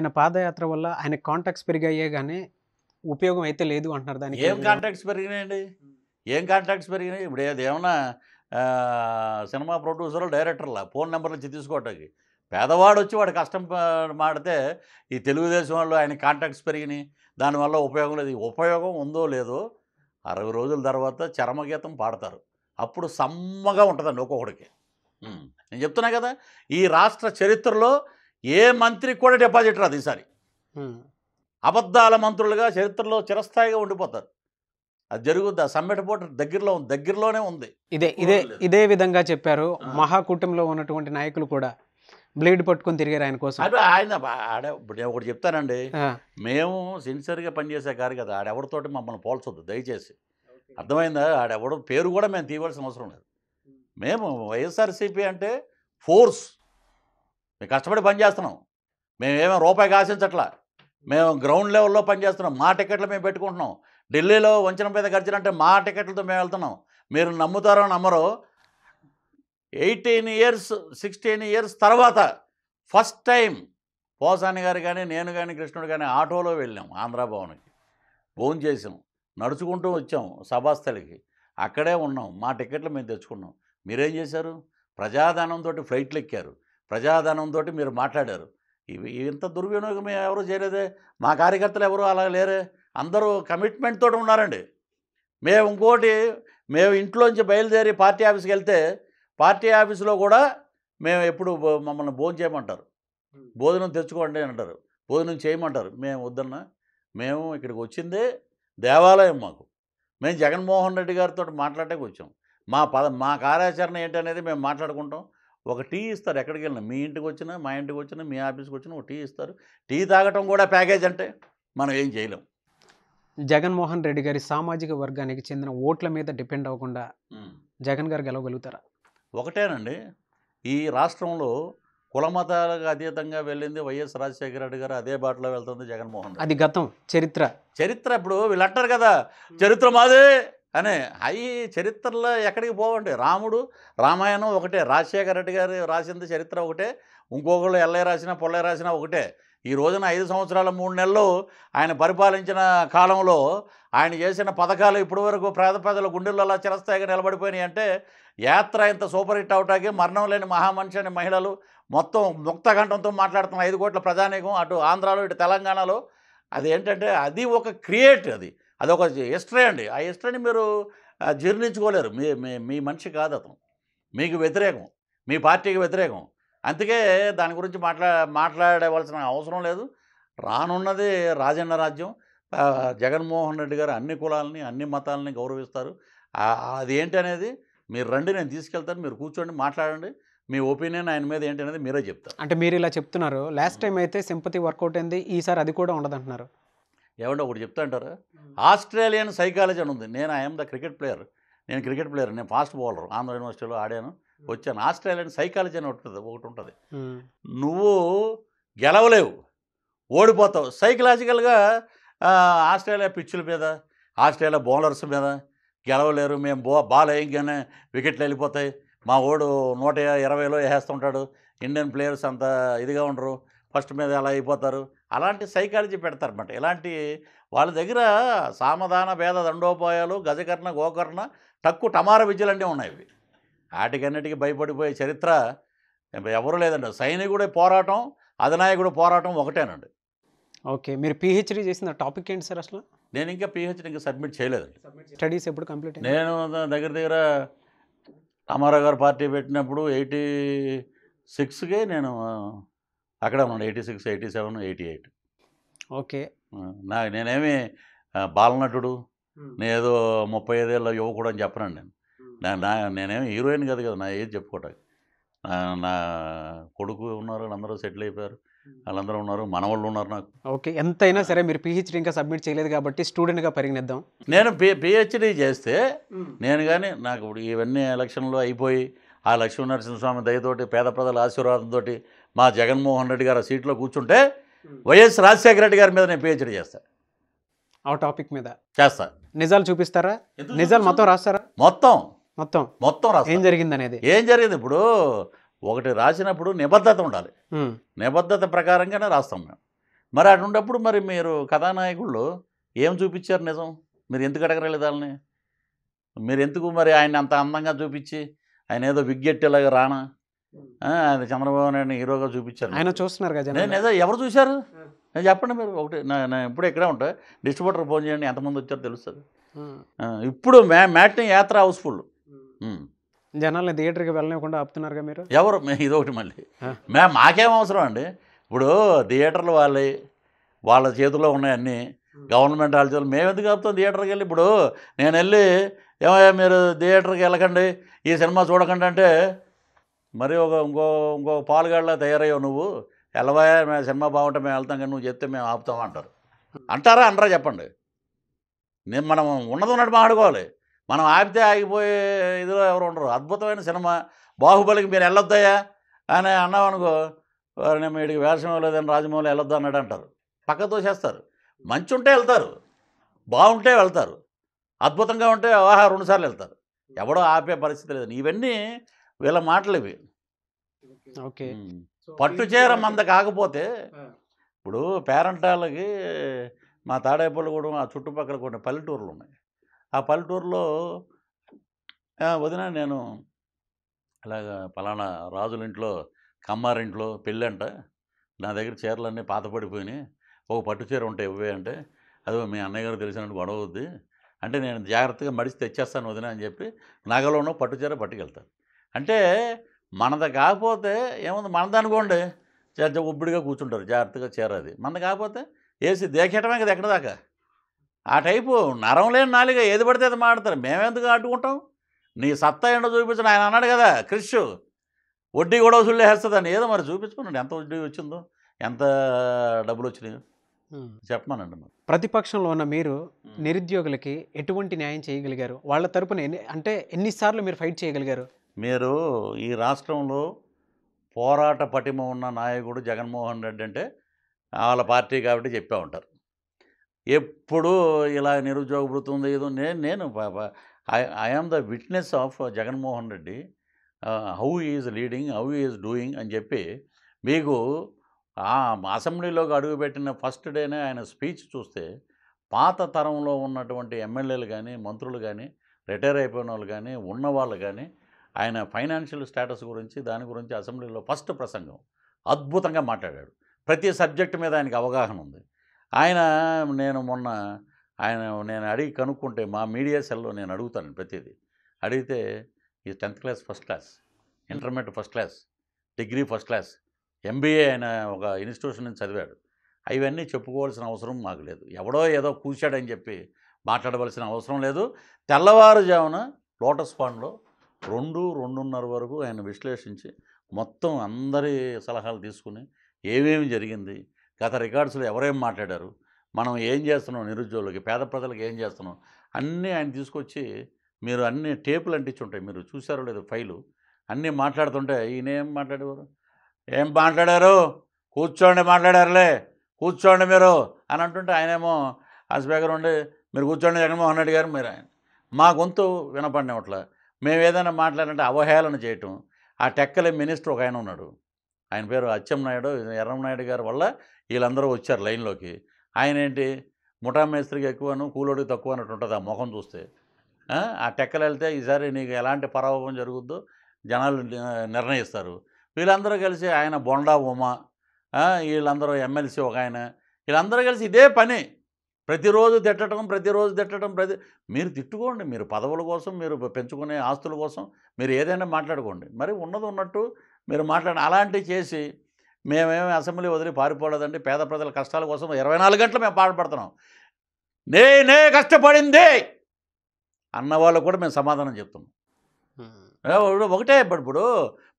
ఆయన పాదయాత్ర వల్ల ఆయన కాంటాక్ట్స్ పెరిగాయే కానీ ఉపయోగం అయితే లేదు అంటున్నారు దానికి ఏం కాంటాక్ట్స్ పెరిగినాయండి? ఏం కాంటాక్ట్స్ పెరిగినాయి? ఇప్పుడు ఏది ఏమన్నా సినిమా ప్రొడ్యూసర్లు డైరెక్టర్లా ఫోన్ నెంబర్లు ఇచ్చి తీసుకోవటానికి. పేదవాడు వచ్చి వాడు కష్టం మాడితే ఈ తెలుగుదేశం వాళ్ళు ఆయన కాంటాక్ట్స్ పెరిగినాయి. దానివల్ల ఉపయోగం లేదు. ఉపయోగం ఉందో లేదో అరవై రోజుల తర్వాత చరమగీతం పాడతారు. అప్పుడు సమ్మగా ఉంటుందండి ఒక్కొక్కడికి. నేను చెప్తున్నా కదా ఈ రాష్ట్ర చరిత్రలో ఏ మంత్రికి కూడా డిపాజిట్ రాదు ఈసారి. అబద్ధాల మంత్రులుగా చరిత్రలో చిరస్థాయిగా ఉండిపోతారు. అది జరుగుద్ది? ఆ సమ్మెటపోటు దగ్గరలో ఉంది దగ్గరలోనే ఉంది. ఇదే ఇదే. ఇదే విధంగా చెప్పారు. మహాకూటమిలో ఉన్నటువంటి నాయకులు కూడా. బ్లేడ్ పట్టుకొని తిరిగారు ఆయన కోసం. అది ఆయన ఆడ ఇప్పుడు ఒకటి చెప్తానండి. మేము సిన్సియర్గా పనిచేసే కారు కదా ఆడెవరితోటి మమ్మల్ని పోల్చొద్దు దయచేసి. అర్థమైందా? ఆడెవడు పేరు కూడా మేము తీయవలసిన అవసరం లేదు. మేము వైఎస్ఆర్సీపీ అంటే ఫోర్స్. మేము కష్టపడి పనిచేస్తున్నాం మేమేమో రూపాయికి ఆశించట్లా మేము గ్రౌండ్ లెవెల్లో పనిచేస్తున్నాం మా టికెట్లు మేము పెట్టుకుంటున్నాం. ఢిల్లీలో వంచన మీద గర్జనంటే మా టికెట్లతో మేము వెళ్తున్నాం. మీరు నమ్ముతారో నమ్మరో ఎయిటీన్ ఇయర్స్ సిక్స్టీన్ ఇయర్స్ తర్వాత ఫస్ట్ టైం పోసాని గారు కానీ నేను కానీ కృష్ణుడు కానీ ఆటోలో వెళ్ళాం ఆంధ్రాభవన్కి ఫోన్ చేసాం. నడుచుకుంటూ వచ్చాం సభాస్థలికి. అక్కడే ఉన్నాం. మా టికెట్లు మేము తెచ్చుకున్నాం. మీరేం చేశారు? ప్రజాధనంతో ఫ్లైట్లు ఎక్కారు. ప్రజాధనంతో మీరు మాట్లాడారు. ఇవి ఇంత దుర్వినియోగం ఎవరు చేయలేదే? మా కార్యకర్తలు ఎవరు అలా లేరే? అందరూ కమిట్మెంట్ తోటి ఉన్నారండి. మేము ఇంకోటి మేము ఇంట్లోంచి బయలుదేరి పార్టీ ఆఫీస్కి వెళ్తే పార్టీ ఆఫీసులో కూడా మేము ఎప్పుడు మమ్మల్ని భోజనం చేయమంటారు. భోజనం తెచ్చుకోండి అంటారు. భోజనం చేయమంటారు. మేము వద్దన్నా మేము ఇక్కడికి వచ్చిందే దేవాలయం మాకు. మేము జగన్మోహన్ రెడ్డి గారితో మాట్లాడటానికి వచ్చాం. మా పద మా కార్యాచరణ ఏంటనేది మేము మాట్లాడుకుంటాం. ఒక టీ ఇస్తారు. ఎక్కడికి వెళ్ళినా. మీ ఇంటికి వచ్చినా మా ఇంటికి వచ్చినా మీ ఆఫీస్కి వచ్చినా ఒక టీ ఇస్తారు. టీ తాగటం కూడా ప్యాకేజ్ అంటే మనం ఏం చేయలేం. జగన్మోహన్ రెడ్డి గారి సామాజిక వర్గానికి చెందిన ఓట్ల మీద డిపెండ్ అవ్వకుండా జగన్ గారు గెలవగలుగుతారా? ఒకటేనండి. ఈ రాష్ట్రంలో కులమతాలకు అతీతంగా వెళ్ళింది వైఎస్ రాజశేఖర రెడ్డి గారు. అదే బాటలో వెళ్తుంది జగన్మోహన్ అది గతం చరిత్ర. చరిత్ర ఇప్పుడు వీళ్ళు అంటారు కదా చరిత్ర మాదే. అనే అవి చరిత్రలో ఎక్కడికి పోవండి? రాముడు రామాయణం ఒకటే రాజశేఖర రెడ్డి గారు రాసింది చరిత్ర ఒకటే ఇంకొకళ్ళు ఎల్లయ్య రాసినా పొల్లయ్య రాసినా ఒకటే. ఈ రోజున ఐదు సంవత్సరాల మూడు నెలలు ఆయన పరిపాలించిన కాలంలో ఆయన చేసిన పథకాలు ఇప్పటి వరకు పేద ప్రజల గుండెల్లో అలా చిరస్థాయిగా నిలబడిపోయినాయి అంటే యాత్ర ఇంత సూపర్ హిట్ అవటానికి మరణం లేని మహామనిషి అనే మహిళలు మొత్తం ముక్తకంఠంతో మాట్లాడుతున్న ఐదు కోట్ల ప్రజానీకం అటు ఆంధ్రాలో ఇటు తెలంగాణలో అది ఏంటంటే అది ఒక క్రియేట్ అది. అది ఒక హిస్టరీ అండి. ఆ హిస్టరీని మీరు జీర్ణించుకోలేరు. మీ మీ మీ మనిషి కాదు అతను. మీకు వ్యతిరేకం. మీ పార్టీకి వ్యతిరేకం. అందుకే దాని గురించి మాట్లా మాట్లాడవలసిన అవసరం లేదు. రానున్నది రాజన్న రాజ్యం. జగన్మోహన్ రెడ్డి గారు అన్ని కులాలని అన్ని మతాలని గౌరవిస్తారు. అది ఏంటి అనేది మీరు రండి నేను తీసుకెళ్తాను. మీరు కూర్చోండి మాట్లాడండి. మీ ఒపీనియన్ ఆయన మీద ఏంటి అనేది మీరే చెప్తారు. అంటే మీరు ఇలా చెప్తున్నారు. లాస్ట్ టైం అయితే సింపతి వర్కౌట్ అయింది. ఈసారి అది కూడా ఉండదంటున్నారు. ఏమంటే ఒకటి చెప్తా అంటారా? ఆస్ట్రేలియన్ సైకాలజీ అని ఉంది. నేను ఐఎమ్ ద క్రికెట్ ప్లేయర్ నేను క్రికెట్ ప్లేయర్ నేను ఫాస్ట్ బౌలర్ ఆంధ్ర యూనివర్సిటీలో ఆడాను. వచ్చాను. ఆస్ట్రేలియన్ సైకాలజీ అని ఒకటి ఉంటుంది ఒకటి ఉంటుంది. నువ్వు గెలవలేవు. ఓడిపోతావు. సైకలాజికల్గా ఆస్ట్రేలియా పిచ్చుల మీద ఆస్ట్రేలియా బౌలర్స్ మీద గెలవలేరు. మేము బో బాల్ వేయగానే వికెట్లు వెళ్ళిపోతాయి. మా ఓడు నూట ఇరవైలో వేసేస్తుంటాడు. ఇండియన్ ప్లేయర్స్ అంత ఇదిగా ఉండరు. ఫస్ట్ మీద అలా అయిపోతారు. అలాంటి సైకాలజీ పెడతారన్నమాట. ఇలాంటి వాళ్ళ దగ్గర సామధాన భేద దండోపాయాలు గజకర్ణ గోకర్ణ టక్కు టమార విద్యలన్నీ ఉన్నాయి ఇవి. వాటికన్నిటికీ భయపడిపోయే చరిత్ర ఎవరు లేదండి. సైనికుడి పోరాటం అధినాయకుడు పోరాటం ఒకటేనండి. ఓకే. మీరు పిహెచ్డీ చేసిన టాపిక్ ఏంటి సార్ అసలు? నేను ఇంకా పిహెచ్డి ఇంకా సబ్మిట్ చేయలేదండి. స్టడీస్ ఎప్పుడు కంప్లీట్ నేను దగ్గర దగ్గర రామారావు గారు పార్టీ పెట్టినప్పుడు ఎయిటీ సిక్స్కి నేను అక్కడే ఉన్నాను eighty six eighty seven eighty eight. Okay. నా నేనేమి బాలనటుడు నేను ఏదో ముప్పై ఐదేళ్ళ యువకుడు అని చెప్పనండి నేను. నా నా నేనేమి హీరోయిన్ కాదు కదా నా ఏజ్ చెప్పుకోవటానికి. నా నా కొడుకు ఉన్నారు వాళ్ళందరూ సెటిల్ అయిపోయారు. వాళ్ళందరూ ఉన్నారు మనవాళ్ళు ఉన్నారు నాకు. ఓకే ఎంతైనా సరే మీరు పిహెచ్డీ ఇంకా సబ్మిట్ చేయలేదు కాబట్టి స్టూడెంట్గా పరిగణిద్దాం. నేను పి పిహెచ్డీ చేస్తే నేను కానీ నాకు ఇప్పుడు ఇవన్నీ ఎలక్షన్లో అయిపోయి ఆ లక్ష్మీ నరసింహస్వామి దయతోటి పేద ప్రజల ఆశీర్వాదంతో మా జగన్మోహన్ రెడ్డి గారు సీట్లో కూర్చుంటే వైఎస్ రాజశేఖర రెడ్డి గారి మీద నేను పిహెచ్డీ చేస్తా. ఆ టాపిక్ మీద. చేస్తా. నిజాలు చూపిస్తారా? నిజాలు మొత్తం రాస్తారా? మొత్తం. మొత్తం. మొత్తం ఏం రాస్తా జరిగింది అనేది? ఏం జరిగింది? ఇప్పుడు ఒకటి రాసినప్పుడు నిబద్ధత ఉండాలి. నిబద్ధత ప్రకారంగానే రాస్తాం మేము. మరి అటువంటిప్పుడు మరి మీరు కథానాయకుళ్ళు ఏం చూపించారు నిజం? మీరు ఎందుకు అడగరలేదు వాళ్ళని మీరు ఎందుకు మరి ఆయన అంత అందంగా చూపించి ఆయన ఏదో విగ్గెట్టేలాగా రానా? అది చంద్రబాబు నాయుడు హీరోగా చూపించారు. ఆయన చూస్తున్నారు కదా నేను జనాలు. ఏదో ఎవరు చూశారు? నేను చెప్పండి మీరు ఒకటి. నా- ఇప్పుడు ఇక్కడే ఉంటా. డిస్ట్రిబ్యూటర్ ఫోన్ చేయండి ఎంతమంది వచ్చారో తెలుస్తుంది. ఇప్పుడు మ్యా మ్యాట్ని యాత్ర హౌస్ఫుల్. ఉమ్. జనాల్ని థియేటర్కి వెళ్ళనివ్వకుండా ఆపుతున్నారుగా మీరు? ఎవరు? మే ఇదొకటి మళ్ళీ. మే మాకేం అవసరం అండి? ఇప్పుడు థియేటర్లు వాళ్ళే వాళ్ళ చేతిలో ఉన్నాయి అన్నీ. గవర్నమెంట్ వాళ్ళ చేతులు మేము ఎందుకు ఆపుతాం థియేటర్కి వెళ్ళి? ఇప్పుడు నేను వెళ్ళి ఏమయ్యా మీరు థియేటర్కి వెళ్ళకండి ఈ సినిమా చూడకండి అంటే మరి ఒక ఇంకో ఇంకో పాలుగాళ్ళ తయారయ్యావు నువ్వు. వెళ్ళవా మేము సినిమా బాగుంటే మేము వెళ్తాం కానీ నువ్వు చెప్తే మేము ఆపుతాం అంటారు. అంటారా అనరా చెప్పండి. నేను మనం ఉన్నది ఉన్నట్టు మాట్లాడుకోవాలి. మనం ఆపితే ఆగిపోయే ఇదిలో ఎవరు ఉండరు. అద్భుతమైన సినిమా. బాహుబలికి మీరు వెళ్ళొద్దయ్యా అని అన్నామనుకో నేను వీడికి వేషం లేదని రాజమౌళి వెళ్ళొద్దు అన్నాడు అంటారు. పక్క తోసేస్తారు. మంచి ఉంటే వెళ్తారు. బాగుంటే వెళ్తారు. అద్భుతంగా ఉంటే ఆహా రెండుసార్లు వెళ్తారు. ఎవడో ఆపే పరిస్థితి లేదు. ఇవన్నీ వీళ్ళ మాటలు ఇవి ఓకే. పట్టు చీర మంద కాకపోతే ఇప్పుడు పేరంటాలకి మా తాడేపల్లి కూడా ఆ చుట్టుపక్కల కొన్ని పల్లెటూర్లు ఉన్నాయి ఆ పల్లెటూరులో "ఆ, వదిన నేను అలాగా పలానా రాజుల ఇంట్లో కమ్మారింట్లో పెళ్ళంట. నా దగ్గర చీరలన్నీ పాత పడిపోయినాయి ఒక పట్టు చీర ఉంటాయి ఇవ్వే అంటే అదో మీ అన్నయ్య గారు తెలిసినట్టు గొడవ అవుద్ది అంటే నేను జాగ్రత్తగా మడిచి తెచ్చేస్తాను వదిన అని చెప్పి నగలోనో పట్టు చీర పట్టుకెళ్తాను. అంటే మనది కాకపోతే ఏముంది? మనది అనుకోండి. చేత ఉబ్బిడిగా కూర్చుంటారు. జాగ్రత్తగా చీర అది. మనది కాకపోతే వేసి దేకేయటమే కదా ఎక్కడ దాకా? ఆ టైపు నరం లేని నాలుగా ఏది పడితే అది మాడతారు మేమెందుకు అడ్డుకుంటాం? నీ సత్తా ఏంటో చూపించండి ఆయన అన్నాడు కదా క్రిష్. వడ్డీ కూడా వసూలు చేస్తుందని ఏదో మరి చూపించుకోండి ఎంత వడ్డీ వచ్చిందో? ఎంత డబ్బులు వచ్చినాయో. చెప్పమానండి ప్రతిపక్షంలో ఉన్న మీరు నిరుద్యోగులకి ఎటువంటి న్యాయం చేయగలిగారు? వాళ్ళ తరపున ఎన్ని అంటే ఎన్నిసార్లు మీరు ఫైట్ చేయగలిగారు? మీరు ఈ రాష్ట్రంలో పోరాట పటిమ ఉన్న నాయకుడు జగన్మోహన్ రెడ్డి అంటే వాళ్ళ పార్టీ కాబట్టి చెప్పే ఉంటారు. ఎప్పుడు ఇలా నిరుద్యోగ భృతి ఉంది నేను నేను I am the witness of Jaganmohan Reddy. How is leading how is doing అని చెప్పి మీకు ఆ అసెంబ్లీలోకి అడుగుపెట్టిన ఫస్ట్ డేనే ఆయన స్పీచ్ చూస్తే పాత తరంలో ఉన్నటువంటి ఎమ్మెల్యేలు కానీ మంత్రులు కానీ రిటైర్ అయిపోయిన వాళ్ళు కానీ ఉన్నవాళ్ళు కానీ ఆయన ఫైనాన్షియల్ స్టేటస్ గురించి దాని గురించి అసెంబ్లీలో ఫస్ట్ ప్రసంగం అద్భుతంగా మాట్లాడాడు. ప్రతి సబ్జెక్ట్ మీద ఆయనకి అవగాహన ఉంది. ఆయన నేను మొన్న ఆయన నేను అడిగి కనుక్కుంటే మా మీడియా సెల్లో నేను అడుగుతాను ప్రతిదీ. అడిగితే ఈ tenth class first class intermediate first class degree first class MBA ఆయన ఒక ఇన్స్టిట్యూషన్ నుంచి చదివాడు. అవన్నీ చెప్పుకోవాల్సిన అవసరం మాకు లేదు. ఎవడో ఏదో కూర్చాడని చెప్పి మాట్లాడవలసిన అవసరం లేదు. తెల్లవారుజామున లోటస్ పాండ్లో రెండు రెండున్నర వరకు ఆయన విశ్లేషించి మొత్తం అందరి సలహాలు తీసుకుని ఏమేమి జరిగింది గత రికార్డ్స్లో ఎవరేం మాట్లాడారు మనం ఏం చేస్తున్నాం నిరుద్యోగులకి పేద ప్రజలకు ఏం చేస్తున్నాం అన్నీ ఆయన తీసుకొచ్చి మీరు అన్ని టేపులు అంటించి ఉంటాయి మీరు చూసారో లేదు ఫైలు అన్నీ మాట్లాడుతుంటే ఈయన ఏం మాట్లాడేవారు? ఏం మాట్లాడారు? కూర్చోండి మాట్లాడారులే కూర్చోండి మీరు అని అంటుంటే ఆయనేమో ఆ స్పీకర్ ఉండి మీరు కూర్చోండి జగన్మోహన్ రెడ్డి గారు మీరు ఆయన. మా గొంతు వినపడినట్ల మేము ఏదైనా మాట్లాడాలంటే అవహేళన చేయటం. ఆ టెక్కలే మినిస్టర్ ఒక ఆయన ఉన్నాడు. ఆయన పేరు అచ్చెం నాయుడు నాయుడు గారి వల్ల వీళ్ళందరూ వచ్చారు లైన్లోకి. ఆయన ఏంటి? ముఠా మేస్త్రికి ఎక్కువను కూలోడికి తక్కువ అన్నట్టు ఉంటుంది ఆ ముఖం చూస్తే. ఆ, టెక్కలు వెళ్తే ఈసారి నీకు ఎలాంటి పరాభవం జరుగుద్దో జనాలు నిర్ణయిస్తారు. వీళ్ళందరూ కలిసి ఆయన బొండా ఉమ వీళ్ళందరూ ఎమ్మెల్సీ ఒక ఆయన. వీళ్ళందరూ కలిసి ఇదే పని. ప్రతిరోజు తిట్టడం ప్రతిరోజు తిట్టడం ప్రతి మీరు తిట్టుకోండి. మీరు పదవుల కోసం మీరు పెంచుకునే ఆస్తుల కోసం మీరు ఏదైనా మాట్లాడుకోండి. మరి ఉన్నది ఉన్నట్టు మీరు మాట్లాడి అలాంటివి చేసి మేమేమి అసెంబ్లీ వదిలి పారిపోలేదండి. పేద ప్రజల కష్టాల కోసం ఇరవై నాలుగు గంటలు మేము పాటుపడుతున్నాం నేనే కష్టపడింది అన్న వాళ్ళు కూడా మేము సమాధానం చెప్తున్నాం. ఒకటే ఇప్పుడు ఇప్పుడు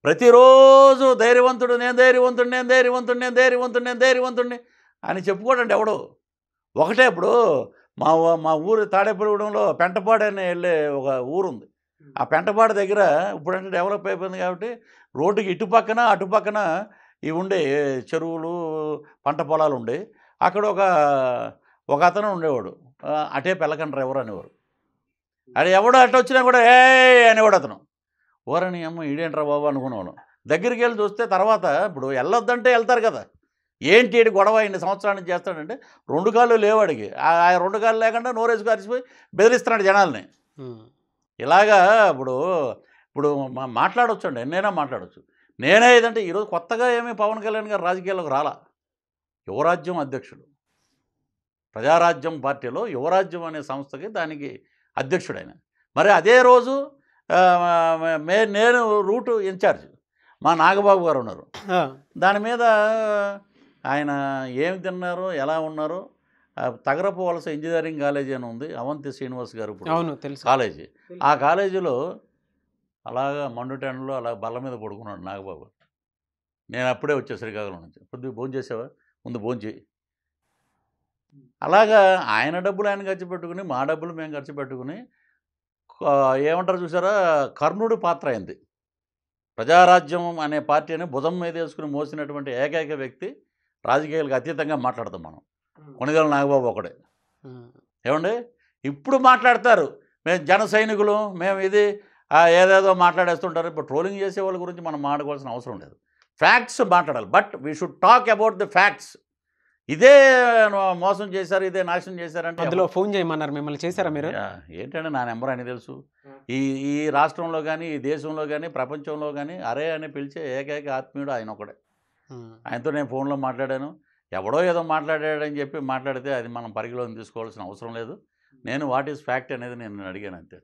ప్రతిరోజు ధైర్యవంతుడు నేను ధైర్యవంతుడు నేను ధైర్యవంతుడు నేను ధైర్యవంతుడు నేను ధైర్యవంతుడిని అని చెప్పుకోడండి ఎవడు? ఒకటే ఇప్పుడు మా మా ఊరు తాడేపల్లిగూడెంలో పెంటపాడు అని వెళ్ళే ఒక ఊరు ఉంది ఆ పెంటపాడు దగ్గర ఇప్పుడంటే డెవలప్ అయిపోయింది కాబట్టి రోడ్డుకి ఇటు పక్కన అటు పక్కన ఇవి ఉండే చెరువులు పంట పొలాలు ఉండే. అక్కడ ఒక ఒక అతను ఉండేవాడు. అటే పెళ్ళకండ్ర ఎవరు అనేవారు అది ఎవడో అటు వచ్చినా కూడా ఏ అనేవాడు అతను. ఓరని అమ్మ ఈడేంట్రా బాబు అనుకునేవాళ్ళం. దగ్గరికి వెళ్ళి చూస్తే తర్వాత ఇప్పుడు వెళ్ళొద్దంటే వెళ్తారు కదా. ఏంటి ఈడు గొడవ? ఇన్ని సంవత్సరాల నుంచి చేస్తాడంటే రెండు కాళ్ళు లేవాడికి ఆ రెండు కాళ్ళు లేకుండా నోరేసి కలిసిపోయి బెదిరిస్తున్నాడు జనాల్ని. ఇలాగా ఇప్పుడు ఇప్పుడు మా- మాట్లాడొచ్చు అండి ఎన్నైనా మాట్లాడొచ్చు. నేనే ఏదంటే ఈరోజు కొత్తగా ఏమీ పవన్ కళ్యాణ్ గారు రాజకీయాల్లోకి రాలా. యువరాజ్యం అధ్యక్షుడు. ప్రజారాజ్యం పార్టీలో యువరాజ్యం అనే సంస్థకి దానికి అధ్యక్షుడైన. మరి అదే రోజు మే నేను రూటు ఇన్ఛార్జ్. మా నాగబాబు గారు ఉన్నారు. దాని మీద ఆయన ఏమి తిన్నారో ఎలా ఉన్నారో తగరపు వలస ఇంజనీరింగ్ కాలేజీ అని ఉంది అవంతి శ్రీనివాస్ గారు ఇప్పుడు అవును తెలుసు. కాలేజీ. ఆ కాలేజీలో అలాగా మండుటెండలో అలా బల్ల మీద పడుకున్నాడు నాగబాబు. నేను అప్పుడే వచ్చా శ్రీకాకుళం నుంచి. కొద్దిగా భోజనం చేసావా? ముందు భోజనం చేయి అలాగా ఆయన డబ్బులు ఆయన ఖర్చు పెట్టుకుని మా డబ్బులు మేము ఖర్చు పెట్టుకుని ఏమంటారు చూసారా? కర్ణుడి పాత్ర అయింది. ప్రజారాజ్యం అనే పార్టీని భుజం మీద వేసుకుని మోసినటువంటి ఏకైక వ్యక్తి రాజకీయాలకు అతీతంగా మాట్లాడతాం మనం. కొనిదల నాగబాబు ఒకడే. ఏమండి? ఇప్పుడు మాట్లాడతారు. మేము జన సైనికులు మేము ఇది ఏదేదో మాట్లాడేస్తుంటారు. ఇప్పుడు ట్రోలింగ్ చేసే వాళ్ళ గురించి మనం మాట్లాడుకోవాల్సిన అవసరం లేదు. ఫ్యాక్ట్స్ మాట్లాడాలి. But we should talk about the facts. ఇదే మోసం చేశారు ఇదే నాశనం చేశారంటే అందులో ఫోన్ చేయమన్నారు. మిమ్మల్ని చేశారా మీరు? ఏంటంటే నా నెంబర్ అని తెలుసు. ఈ ఈ రాష్ట్రంలో కానీ ఈ దేశంలో కానీ ప్రపంచంలో కానీ అరే అని పిలిచే ఏకైక ఆత్మీయుడు ఆయన ఒకడే. ఆయనతో నేను ఫోన్లో మాట్లాడాను. ఎవడో ఏదో మాట్లాడాడని చెప్పి మాట్లాడితే అది మనం పరిగణలోకి తీసుకోవాల్సిన అవసరం లేదు. నేను వాట్ ఈస్ ఫ్యాక్ట్ అనేది నేను అడిగాను అంతే.